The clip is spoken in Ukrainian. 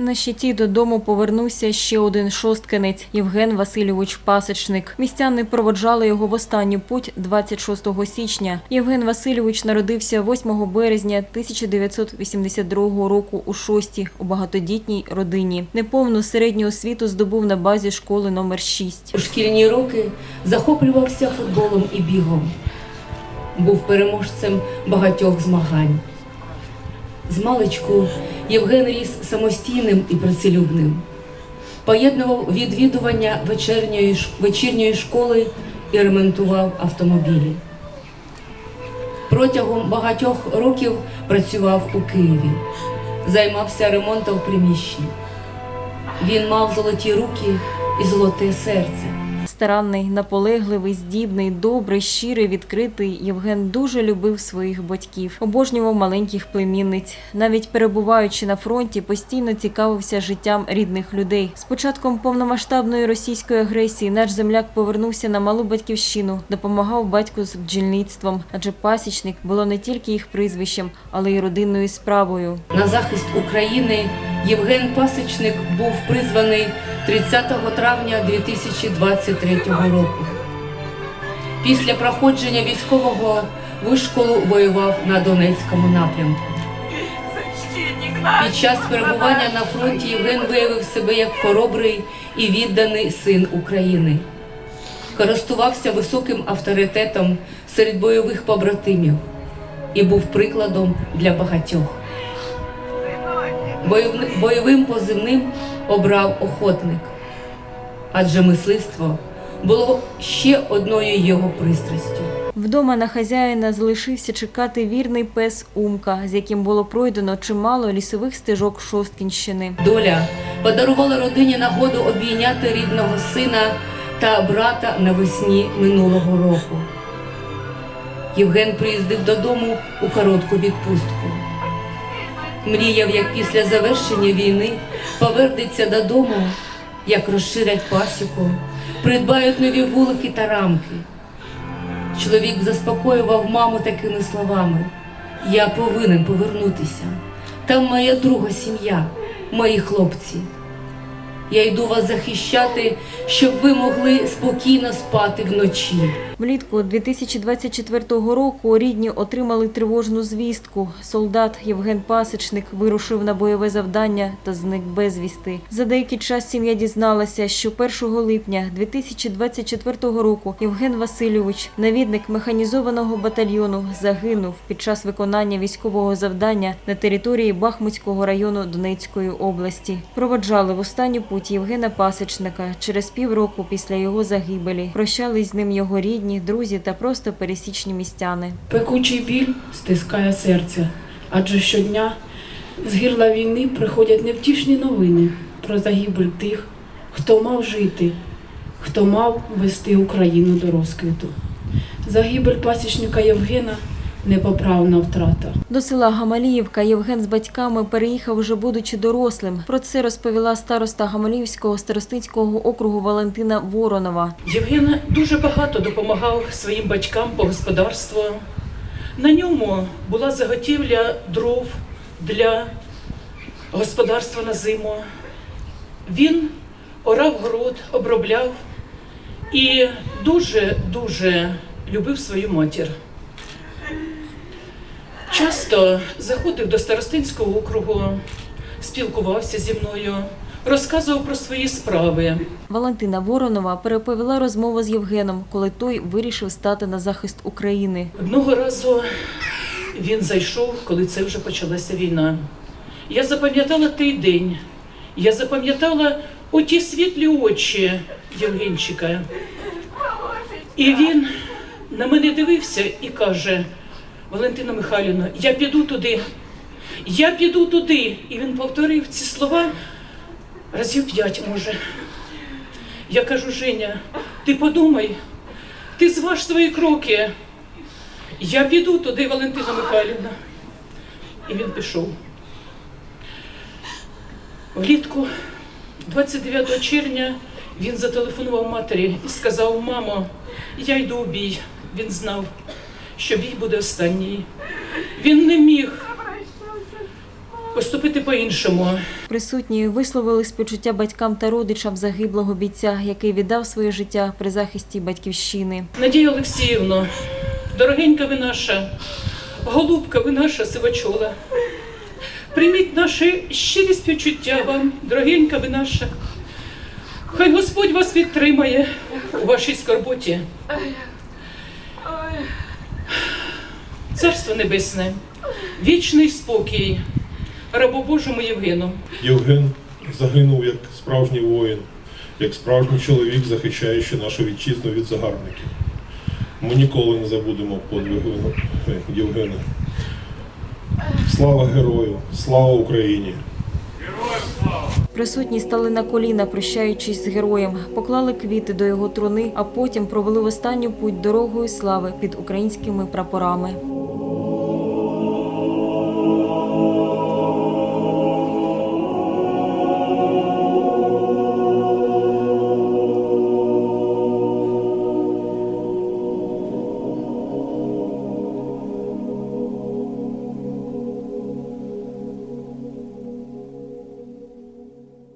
На щиті додому повернувся ще один шосткинець – Євген Васильович Пасечник. Містяни проводжали його в останню путь 26 січня. Євген Васильович народився 8 березня 1982 року у Шості у багатодітній родині. Неповну середню освіту здобув на базі школи номер 6. У шкільні роки захоплювався футболом і бігом. Був переможцем багатьох змагань. З маличку Євген ріс самостійним і працелюбним. Поєднував відвідування вечірньої, вечірньої школи і ремонтував автомобілі. Протягом багатьох років працював у Києві, займався ремонтом приміщень. Він мав золоті руки і золоте серце. Старанний, наполегливий, здібний, добрий, щирий, відкритий, Євген дуже любив своїх батьків, обожнював маленьких племінниць. Навіть перебуваючи на фронті, постійно цікавився життям рідних людей. З початком повномасштабної російської агресії наш земляк повернувся на малу батьківщину, допомагав батьку з бджільництвом, адже пасічник було не тільки їх прізвищем, але й родинною справою. На захист України Євген Пасечник був призваний 30 травня 2023 року. Після проходження військового вишколу воював на Донецькому напрямку. Під час перебування на фронті Євген виявив себе як хоробрий і відданий син України. Користувався високим авторитетом серед бойових побратимів і був прикладом для багатьох. Бойовим позивним обрав охотник, адже мисливство було ще одною його пристрастю. Вдома на хазяїна залишився чекати вірний пес Умка, з яким було пройдено чимало лісових стежок Шосткінщини. Доля подарувала родині нагоду обійняти рідного сина та брата навесні минулого року. Євген приїздив додому у коротку відпустку. Мріяв, як після завершення війни повернеться додому, як розширять пасіку, придбають нові вулики та рамки. Чоловік заспокоював маму такими словами: Я повинен повернутися. Там моя друга сім'я, мої хлопці. Я йду вас захищати, щоб ви могли спокійно спати вночі. Влітку 2024 року рідні отримали тривожну звістку. Солдат Євген Пасечник вирушив на бойове завдання та зник безвісти. За деякий час сім'я дізналася, що 1 липня 2024 року Євген Васильович, навідник механізованого батальйону, загинув під час виконання військового завдання на території Бахмутського району Донецької області. Проводжали в останню путь Євгена Пасечника через півроку після його загибелі. Прощались з ним його рідні, друзі та просто пересічні містяни. Пекучий біль стискає серце, адже щодня з гірла війни приходять невтішні новини про загибель тих, хто мав жити, хто мав вести Україну до розквіту. Загибель пасічника Євгена непоправна втрата. До села Гамаліївка Євген з батьками переїхав уже будучи дорослим. Про це розповіла староста Гамаліївського старостинського округу Валентина Воронова. Євген дуже багато допомагав своїм батькам по господарству. На ньому була заготівля дров для господарства на зиму. Він орав город, обробляв і дуже-дуже любив свою матір. Часто заходив до старостинського округу, спілкувався зі мною, розказував про свої справи. Валентина Воронова переповіла розмову з Євгеном, коли той вирішив стати на захист України. Одного разу він зайшов, коли це вже почалася війна. Я запам'ятала той день. Я запам'ятала оті світлі очі Євгенчика. І він на мене дивився і каже: Валентина Михайлівна, я піду туди. Я піду туди. І він повторив ці слова разів п'ять, може. Я кажу, Женя, ти подумай, ти зваж свої кроки. Я піду туди, Валентина Михайлівна. І він пішов. Влітку, 29 червня, він зателефонував матері і сказав: мамо, я йду у бій. Він знав, що бій буде останній. Він не міг поступити по-іншому. Присутні висловили співчуття батькам та родичам загиблого бійця, який віддав своє життя при захисті батьківщини. Надія Олексіївно, дорогенька ви наша, голубка ви наша сивочола. Прийміть наші щирі співчуття вам, дорогенька ви наша. Хай Господь вас підтримає у вашій скорботі. Царство Небесне, вічний спокій, рабу Божому Євгену. Євген загинув як справжній воїн, як справжній чоловік, захищаючи нашу вітчизну від загарбників. Ми ніколи не забудемо подвигу Євгена. Слава герою! Слава Україні! Присутні стали на коліна, прощаючись з героєм, поклали квіти до його труни, а потім провели в останню путь дорогою слави під українськими прапорами.